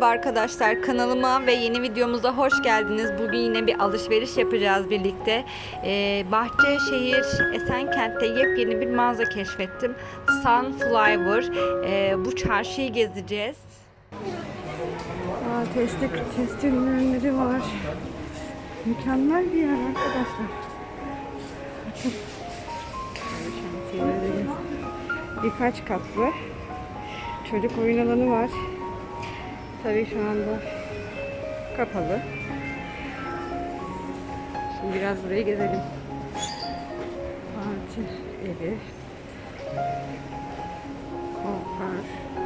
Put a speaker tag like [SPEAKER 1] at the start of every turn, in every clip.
[SPEAKER 1] Merhaba arkadaşlar kanalıma ve yeni videomuza hoş geldiniz. Bugün yine bir alışveriş yapacağız birlikte. Ee, Bahçeşehir Esenkent'te yepyeni bir mağaza keşfettim. Sunflower. Ee, bu çarşıyı gezeceğiz. Aa, testi, testi ürünleri var. Mükemmel bir yer arkadaşlar. Birkaç katlı. Çocuk oyun alanı var. Tabii şu anda kapalı. Şimdi biraz burayı gezelim. Parti evi. Kuaför.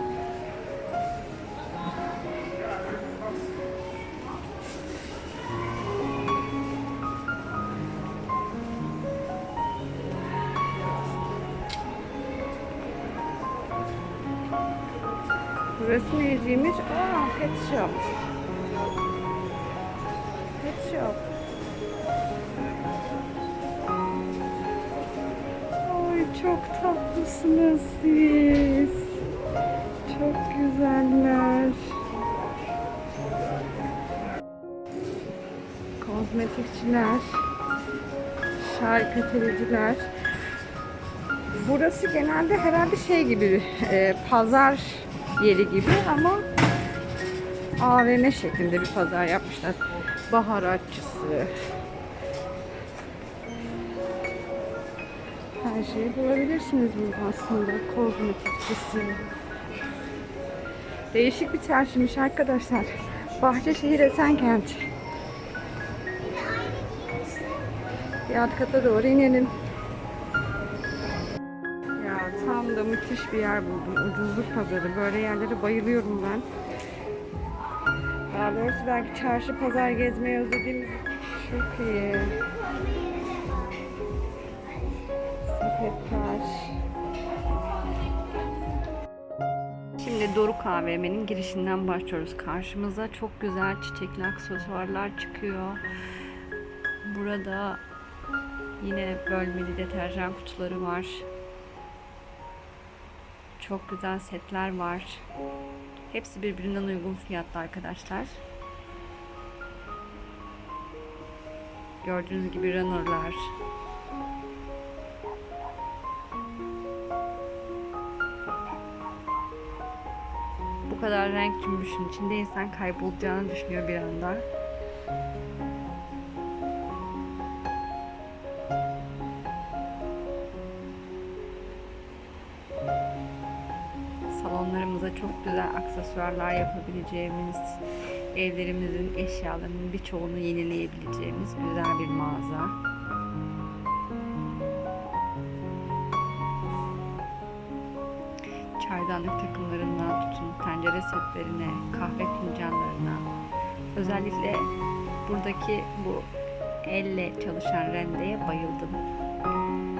[SPEAKER 1] Burası neyciymiş? Aa, pet shop. Pet shop. Ay çok tatlısınız siz. Çok güzeller. Kozmetikçiler. Şarkütericiler. Burası genelde herhalde şey gibi e, pazar yeri gibi ama AVM şeklinde bir pazar yapmışlar. Baharatçısı. Her şeyi bulabilirsiniz burada aslında. Kozmetikçisi. Değişik bir çarşıymış arkadaşlar. Bahçeşehir Esenkent. Bir alt kata doğru inelim. Müthiş bir yer buldum. Ucuzluk pazarı. Böyle yerlere bayılıyorum ben. Daha doğrusu belki çarşı pazar gezmeyi özlediğimiz çok iyi. Sepetler. Şimdi Doruk AVM'nin girişinden başlıyoruz. Karşımıza çok güzel çiçekli aksesuarlar çıkıyor. Burada yine bölmeli deterjan kutuları var. Çok güzel setler var. Hepsi birbirinden uygun fiyatlı arkadaşlar. Gördüğünüz gibi runner'lar. Bu kadar renk cümbüşün içinde insan kaybolacağını düşünüyor bir anda. Salonlarımıza çok güzel aksesuarlar yapabileceğimiz, evlerimizin eşyalarının birçoğunu yenileyebileceğimiz güzel bir mağaza. Çaydanlık takımlarından tutun tencere setlerine, kahve fincanlarına. Özellikle buradaki bu elle çalışan rendeye bayıldım.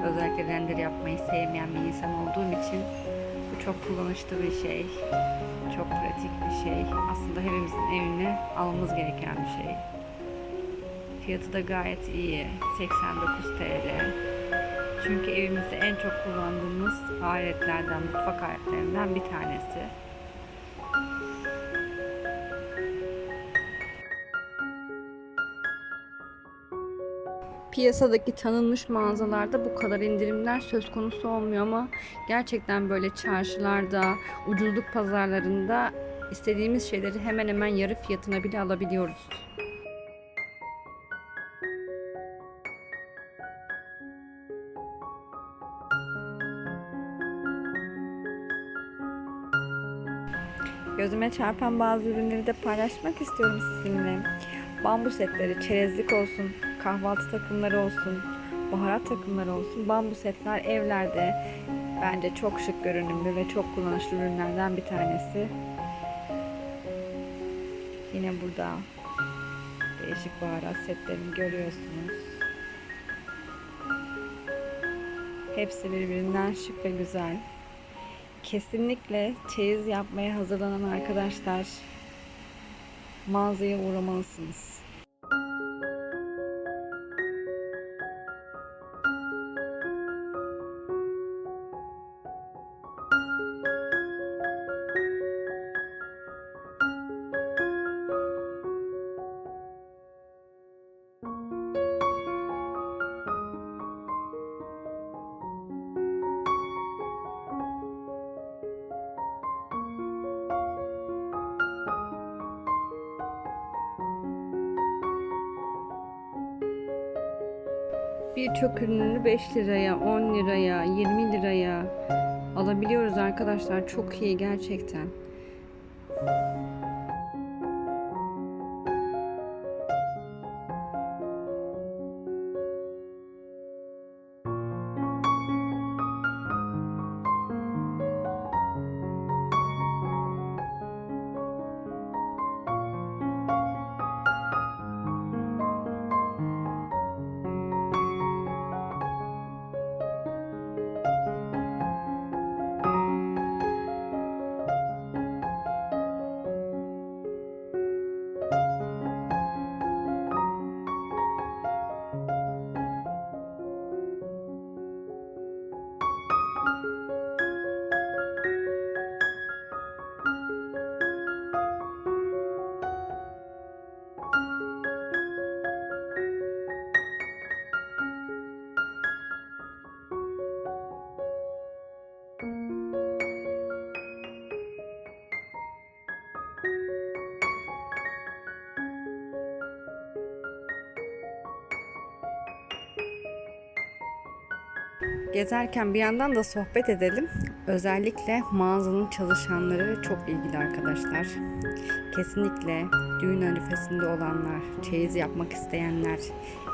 [SPEAKER 1] Özellikle render yapmayı sevmeyen bir insan olduğum için bu çok kullanışlı bir şey. Çok pratik bir şey. Aslında hepimizin evine almamız gereken bir şey. Fiyatı da gayet iyi. 89 TL. Çünkü evimizde en çok kullandığımız aletlerden, mutfak aletlerinden bir tanesi. Piyasadaki tanınmış mağazalarda bu kadar indirimler söz konusu olmuyor ama gerçekten böyle çarşılarda, ucuzluk pazarlarında istediğimiz şeyleri hemen hemen yarı fiyatına bile alabiliyoruz. Gözüme çarpan bazı ürünleri de paylaşmak istiyorum sizinle. Bambu setleri, çerezlik olsun, kahvaltı takımları olsun, baharat takımları olsun. Bambu setler evlerde bence çok şık görünümlü ve çok kullanışlı ürünlerden bir tanesi. Yine burada değişik baharat setlerini görüyorsunuz. Hepsi birbirinden şık ve güzel. Kesinlikle çeyiz yapmaya hazırlanan arkadaşlar mağazaya uğramalısınız. Birçok ürünü 5 liraya, 10 liraya, 20 liraya alabiliyoruz arkadaşlar. Çok iyi gerçekten. Gezerken bir yandan da sohbet edelim. Özellikle mağazanın çalışanları çok ilgili arkadaşlar. Kesinlikle düğün arifesinde olanlar, çeyiz yapmak isteyenler,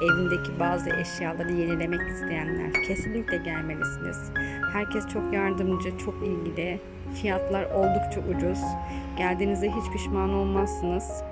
[SPEAKER 1] evindeki bazı eşyaları yenilemek isteyenler kesinlikle gelmelisiniz. Herkes çok yardımcı, çok ilgili. Fiyatlar oldukça ucuz. Geldiğinizde hiç pişman olmazsınız.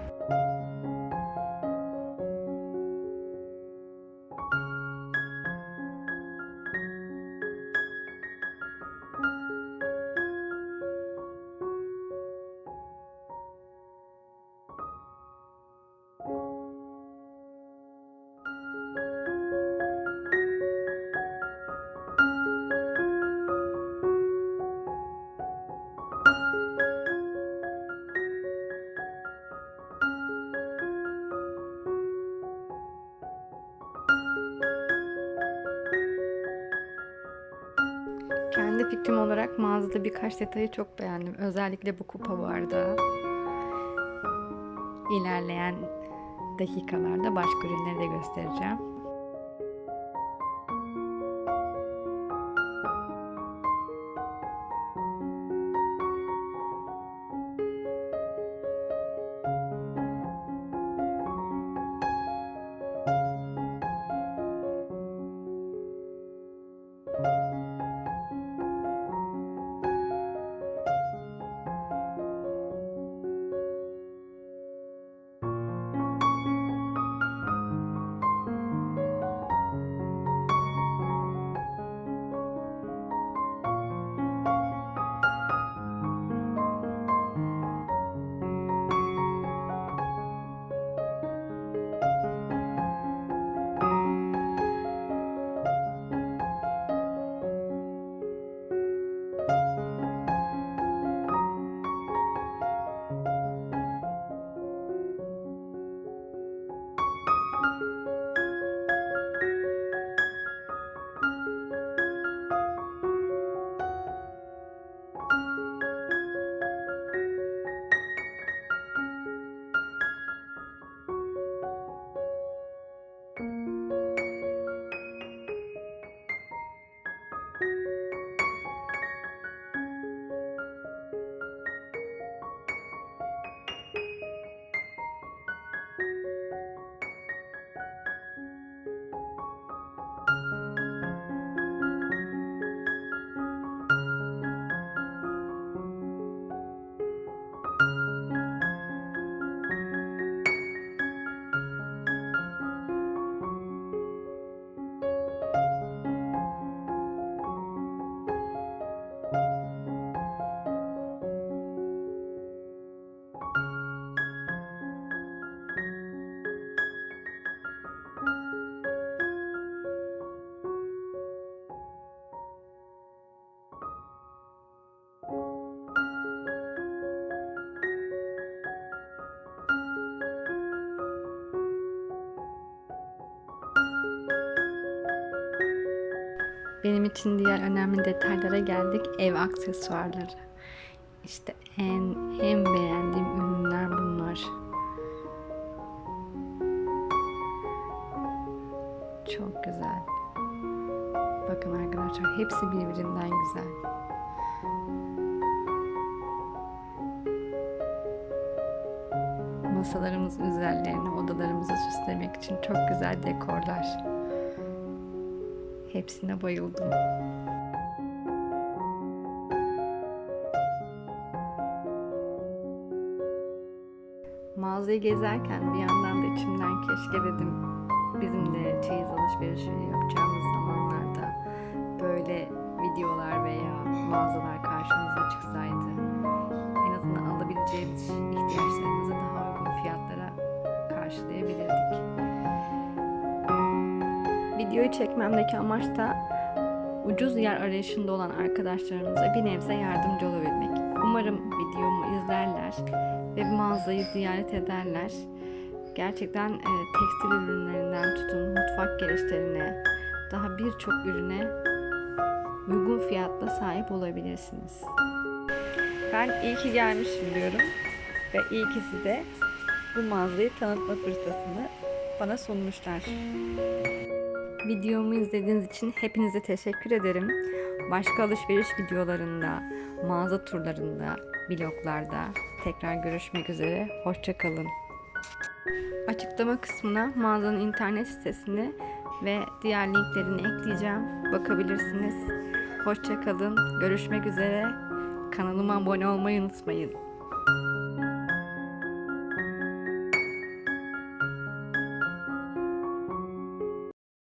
[SPEAKER 1] Kendi fikrim olarak mağazada birkaç detayı çok beğendim. Özellikle bu kupa bardağı. İlerleyen dakikalarda başka ürünleri de göstereceğim. Benim için diğer önemli detaylara geldik. Ev aksesuarları. İşte en en beğendiğim ürünler bunlar. Çok güzel. Bakın arkadaşlar hepsi birbirinden güzel. Masalarımız üzerlerini odalarımızı süslemek için çok güzel dekorlar. Hepsine bayıldım. Mağazayı gezerken bir yandan da içimden keşke dedim bizim de çeyiz alışverişi yapacağımız zamanlarda böyle videolar veya mağazalar karşımıza çıksaydı en azından alabileceğimiz Videoyu çekmemdeki amaç da ucuz yer arayışında olan arkadaşlarımıza bir nebze yardımcı olabilmek. Umarım videomu izlerler ve mağazayı ziyaret ederler. Gerçekten e, tekstil ürünlerinden tutun mutfak gereçlerine daha birçok ürüne uygun fiyatla sahip olabilirsiniz. Ben iyi ki gelmişim diyorum ve iyi ki size bu mağazayı tanıtma fırsatını bana sunmuşlar. Videomu izlediğiniz için hepinize teşekkür ederim. Başka alışveriş videolarında, mağaza turlarında, vloglarda tekrar görüşmek üzere. Hoşçakalın. Açıklama kısmına mağazanın internet sitesini ve diğer linklerini ekleyeceğim. Bakabilirsiniz. Hoşçakalın. Görüşmek üzere. Kanalıma abone olmayı unutmayın.